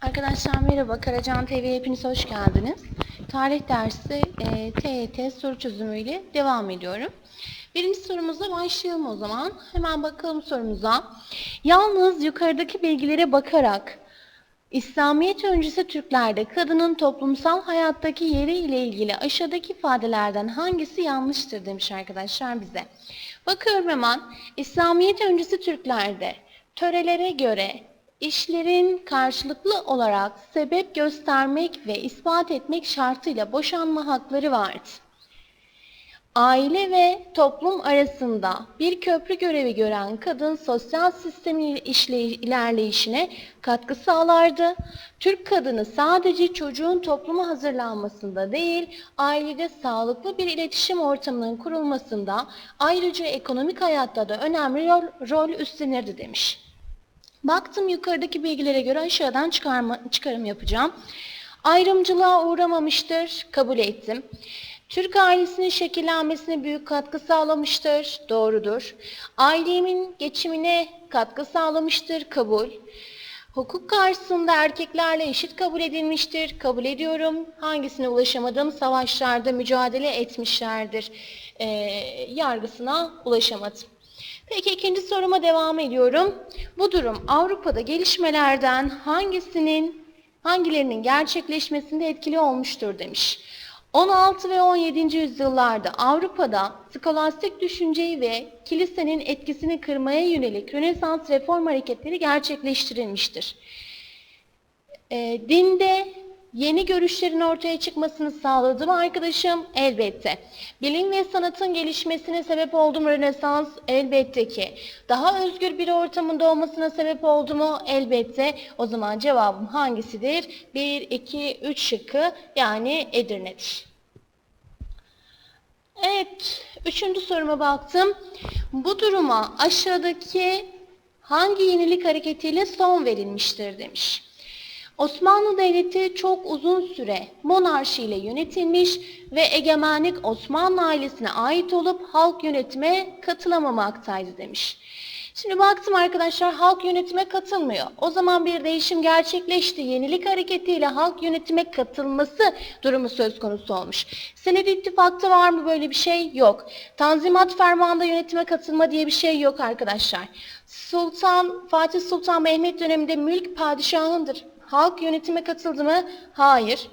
Arkadaşlar merhaba, Karacan TV'ye hepiniz hoş geldiniz. Tarih dersi e, TET soru çözümüyle devam ediyorum. Birinci sorumuza başlayalım o zaman. Hemen bakalım sorumuza. Yalnız yukarıdaki bilgilere bakarak İslamiyet öncesi Türklerde kadının toplumsal hayattaki yeri ile ilgili aşağıdaki ifadelerden hangisi yanlıştır demiş arkadaşlar bize. Bakıyorum hemen. İslamiyet öncesi Türklerde törelere göre işlerin karşılıklı olarak sebep göstermek ve ispat etmek şartıyla boşanma hakları vardı. Aile ve toplum arasında bir köprü görevi gören kadın sosyal sistemin ilerleyişine katkı sağlardı. Türk kadını sadece çocuğun topluma hazırlanmasında değil, ailede sağlıklı bir iletişim ortamının kurulmasında, ayrıca ekonomik hayatta da önemli rol, rol üstlenirdi demiş. Baktım yukarıdaki bilgilere göre aşağıdan çıkarma, çıkarım yapacağım. Ayrımcılığa uğramamıştır, kabul ettim. Türk ailesinin şekillenmesine büyük katkı sağlamıştır, doğrudur. Ailemin geçimine katkı sağlamıştır, kabul. Hukuk karşısında erkeklerle eşit kabul edilmiştir, kabul ediyorum. Hangisine ulaşamadım? Savaşlarda mücadele etmişlerdir. Ee, yargısına ulaşamadım. Peki ikinci soruma devam ediyorum. Bu durum Avrupa'da gelişmelerden hangisinin hangilerinin gerçekleşmesinde etkili olmuştur demiş. 16 ve 17. yüzyıllarda Avrupa'da skolastik düşünceyi ve kilisenin etkisini kırmaya yönelik Rönesans reform hareketleri gerçekleştirilmiştir. E, dinde yeni görüşlerin ortaya çıkmasını sağladı mı arkadaşım? Elbette. Bilim ve sanatın gelişmesine sebep oldu mu Rönesans? Elbette ki. Daha özgür bir ortamın doğmasına sebep oldu mu? Elbette. O zaman cevabım hangisidir? 1, 2, 3 şıkkı yani Edirne'dir. Evet, üçüncü soruma baktım. Bu duruma aşağıdaki hangi yenilik hareketiyle son verilmiştir demiş. Osmanlı Devleti çok uzun süre monarşiyle yönetilmiş ve egemenlik Osmanlı ailesine ait olup halk yönetime katılamaktaydı demiş. Şimdi baktım arkadaşlar halk yönetime katılmıyor. O zaman bir değişim gerçekleşti. Yenilik hareketiyle halk yönetime katılması durumu söz konusu olmuş. Senedi ittifakta var mı böyle bir şey? Yok. Tanzimat fermanında yönetime katılma diye bir şey yok arkadaşlar. Sultan Fatih Sultan Mehmet döneminde mülk padişahındır. Halk yönetime katıldı mı? Hayır.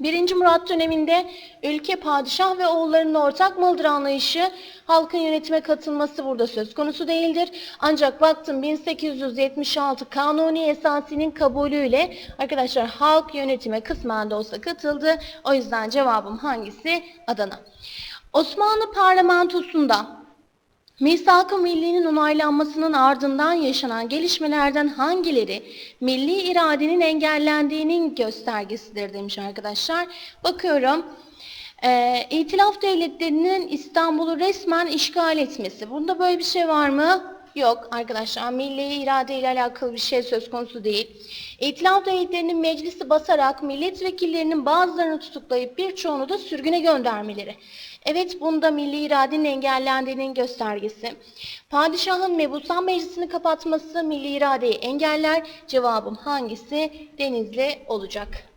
Birinci Murat döneminde ülke padişah ve oğullarının ortak malıdır anlayışı halkın yönetime katılması burada söz konusu değildir. Ancak baktım 1876 Kanuni Esasi'nin kabulüyle arkadaşlar halk yönetime kısmen de olsa katıldı. O yüzden cevabım hangisi? Adana. Osmanlı parlamentosunda Misak-ı Milli'nin onaylanmasının ardından yaşanan gelişmelerden hangileri milli iradenin engellendiğinin göstergesidir demiş arkadaşlar. Bakıyorum. Ee, İtilaf devletlerinin İstanbul'u resmen işgal etmesi. Bunda böyle bir şey var mı? Yok arkadaşlar milli irade ile alakalı bir şey söz konusu değil. İtilaf devletlerinin meclisi basarak milletvekillerinin bazılarını tutuklayıp birçoğunu da sürgüne göndermeleri. Evet bunda milli iradenin engellendiğinin göstergesi. Padişahın mebusan meclisini kapatması milli iradeyi engeller. Cevabım hangisi? Denizli olacak.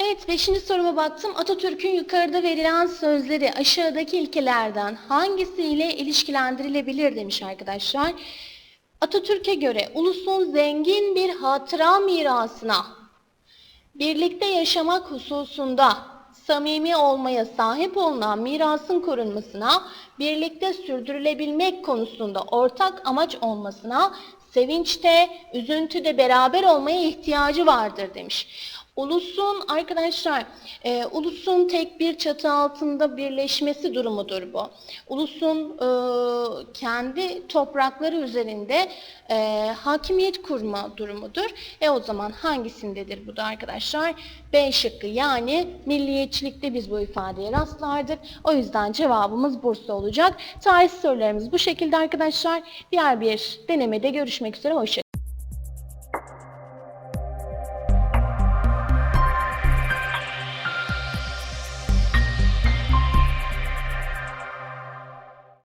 Evet, beşinci soruma baktım. Atatürk'ün yukarıda verilen sözleri aşağıdaki ilkelerden hangisiyle ilişkilendirilebilir demiş arkadaşlar. Atatürk'e göre ulusun zengin bir hatıra mirasına, birlikte yaşamak hususunda samimi olmaya sahip olunan mirasın korunmasına, birlikte sürdürülebilmek konusunda ortak amaç olmasına, sevinçte, üzüntüde beraber olmaya ihtiyacı vardır demiş. Ulusun arkadaşlar, e, ulusun tek bir çatı altında birleşmesi durumudur bu. Ulusun e, kendi toprakları üzerinde e, hakimiyet kurma durumudur. E o zaman hangisindedir bu da arkadaşlar? B şıkkı yani milliyetçilikte biz bu ifadeye rastlardık. O yüzden cevabımız Bursa olacak. Tarih sorularımız bu şekilde arkadaşlar. Diğer bir denemede görüşmek üzere. Hoşçakalın.